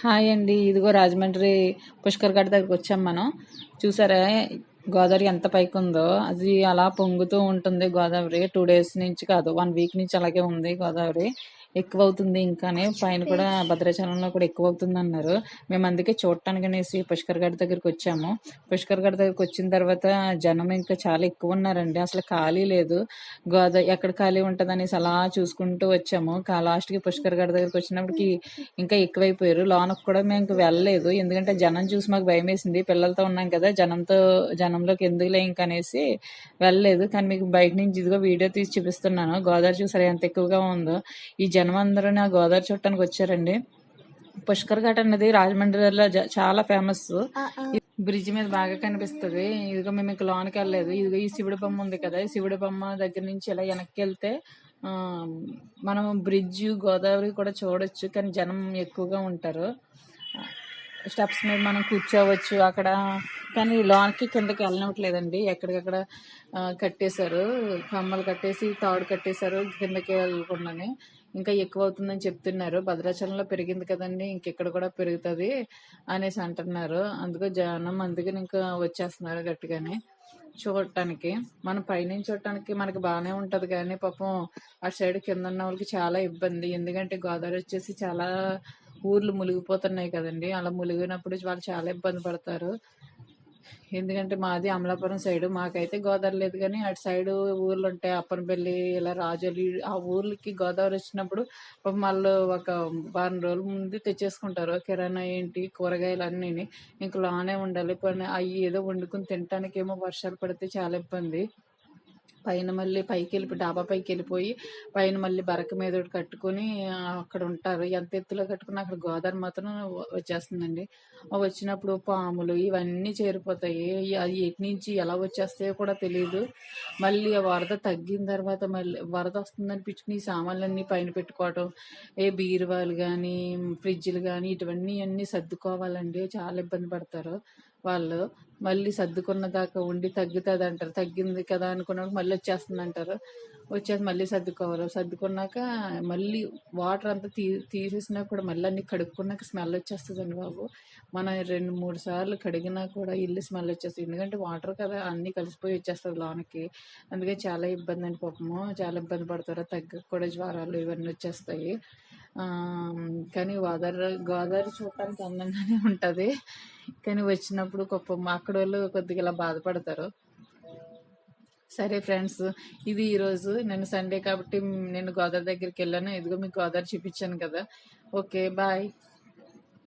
Hi అండి. ఇదిగో రాజమండ్రి పుష్కర్ ఘాట్ దగ్గరికి వచ్చాం మనం. చూసారా? గోదావరి ఎంత పైకి ఉందో అది అలా పొంగుతూ ఉంటుంది గోదావరి. టూ డేస్ నుంచి కాదు వన్ వీక్ నుంచి అలాగే ఉంది గోదావరి. ఎక్కువ అవుతుంది ఇంకానే పైన కూడా భద్రాచలంలో కూడా ఎక్కువ అవుతుంది అన్నారు మేము అందుకే చూడటానికి అనేసి పుష్కర్ గడ్ దగ్గరికి వచ్చాము. పుష్కర్ గడ్ దగ్గరికి వచ్చిన తర్వాత జనం ఇంకా చాలా ఎక్కువ ఉన్నారండి అసలు ఖాళీ లేదు. గోదా ఎక్కడ ఖాళీ ఉంటుంది అనేసి అలా చూసుకుంటూ వచ్చాము. లాస్ట్కి పుష్కర్ గడ్ దగ్గరికి వచ్చినప్పటికి ఇంకా ఎక్కువైపోయారు. లోనకు కూడా మేము ఇంక వెళ్ళలేదు. ఎందుకంటే జనం చూసి మాకు భయం వేసింది పిల్లలతో ఉన్నాం కదా జనంతో జనంలోకి ఎందుకులే ఇంక అనేసి వెళ్ళలేదు. కానీ మీకు బయట నుంచి ఇదిగో వీడియో తీసి చూపిస్తున్నాను. గోదావరి చూసారు ఎంత ఎక్కువగా ఉందో. ఈ జనం జనం అందరూ నా గోదావరి చుట్టానికి వచ్చారండి. పుష్కర్ ఘాట్ అనేది రాజమండ్రిలో చాలా ఫేమస్. బ్రిడ్జ్ మీద బాగా కనిపిస్తుంది. ఇదిగో మేము ఇంకా లోనికి వెళ్ళలేదు. ఇదిగో ఈ శివుడి బొమ్మ ఉంది కదా. ఈ శివుడి బొమ్మ దగ్గర నుంచి ఇలా వెనక్కి వెళ్తే మనం బ్రిడ్జ్ గోదావరి కూడా చూడొచ్చు. కానీ జనం ఎక్కువగా ఉంటారు. స్టెప్స్ మీద మనం కూర్చోవచ్చు. అక్కడ కానీ లోనికి కిందకి వెళ్ళనివ్వట్లేదండి. ఎక్కడికక్కడ కట్టేశారు. కమ్మలు కట్టేసి తాడు కట్టేశారు కిందకి వెళ్ళకుండానే. ఇంకా ఎక్కువ అవుతుందని చెప్తున్నారు. భద్రాచలంలో పెరిగింది కదండి ఇంకెక్కడ కూడా పెరుగుతుంది అనేసి అంటున్నారు. అందుకు జనం అందుకని ఇంకా వచ్చేస్తున్నారు గట్టిగానే చూడటానికి. మనం పైనుంచి చూడటానికి మనకి బాగానే ఉంటుంది కానీ పాపం అటు సైడ్ కింద ఉన్న వాళ్ళకి చాలా ఇబ్బంది. ఎందుకంటే గోదావరి వచ్చేసి చాలా ఊర్లు మునిగిపోతున్నాయి కదండి. అలా మునిగినప్పుడు వాళ్ళు చాలా ఇబ్బంది పడతారు. ఎందుకంటే మాది అమలాపురం సైడ్ మాకైతే గోదావరి లేదు కానీ అటు సైడ్ ఊర్లు ఉంటాయి. అప్పనపల్లి ఇలా రాజోలి ఆ ఊర్లకి గోదావరి వచ్చినప్పుడు మళ్ళీ ఒక వారం రోజుల ముందు తెచ్చేసుకుంటారు. కిరాణా ఏంటి కూరగాయలు అన్నీ ఇంక లోనే ఉండాలి. అవి ఏదో వండుకుని తినటానికి ఏమో వర్షాలు పడితే చాలా ఇబ్బంది. పైన మళ్ళీ పైకి వెళ్ళిపోయి డాబా పైకి వెళ్ళిపోయి పైన మళ్ళీ బరక మీద కట్టుకొని అక్కడ ఉంటారు. ఎంత ఎత్తులో కట్టుకుని అక్కడ గోదావరి మాత్రం వచ్చేస్తుందండి. వచ్చినప్పుడు పాములు ఇవన్నీ చేరిపోతాయి. అది ఎటు నుంచి ఎలా వచ్చేస్తాయో కూడా తెలియదు మళ్ళీ ఆ వరద తగ్గిన తర్వాత మళ్ళీ వరద వస్తుందనిపించుకుని ఈ సామాన్లన్నీ పైన పెట్టుకోవటం ఏ బీరువాలు కానీ ఫ్రిడ్జ్లు కానీ ఇటువన్నీ అన్నీ సర్దుకోవాలండి. చాలా ఇబ్బంది పడతారు. వాళ్ళు మళ్ళీ సర్దుకున్న దాకా ఉండి తగ్గుతుంది అంటారు తగ్గింది కదా అనుకున్నాక మళ్ళీ వచ్చేస్తుంది అంటారు వచ్చేసి మళ్ళీ సర్దుకోవాలి. సర్దుకున్నాక మళ్ళీ వాటర్ అంతా తీ తీసేసినా కూడా మళ్ళీ అన్ని కడుక్కున్నాక స్మెల్ వచ్చేస్తుందండి బాబు. మనం రెండు మూడు సార్లు కడిగినా కూడా ఇల్లు స్మెల్ వచ్చేస్తుంది. ఎందుకంటే వాటర్ కదా అన్నీ కలిసిపోయి వచ్చేస్తుంది లోనకి. అందుకే చాలా ఇబ్బంది అండి పాపము. చాలా ఇబ్బంది పడతారు. తగ్గ కూడా జ్వరాలు ఇవన్నీ వచ్చేస్తాయి. కానీ గోదావరి గోదావరి చూడటానికి అందంగానే ఉంటుంది. కానీ వచ్చినప్పుడు గొప్ప అక్కడ వాళ్ళు కొద్దిగా ఇలా బాధపడతారు. సరే ఫ్రెండ్స్ ఇది ఈరోజు నేను సండే కాబట్టి నేను గోదావరి దగ్గరికి వెళ్ళాను. ఇదిగో మీకు గోదావరి చూపించాను కదా. Okay bye.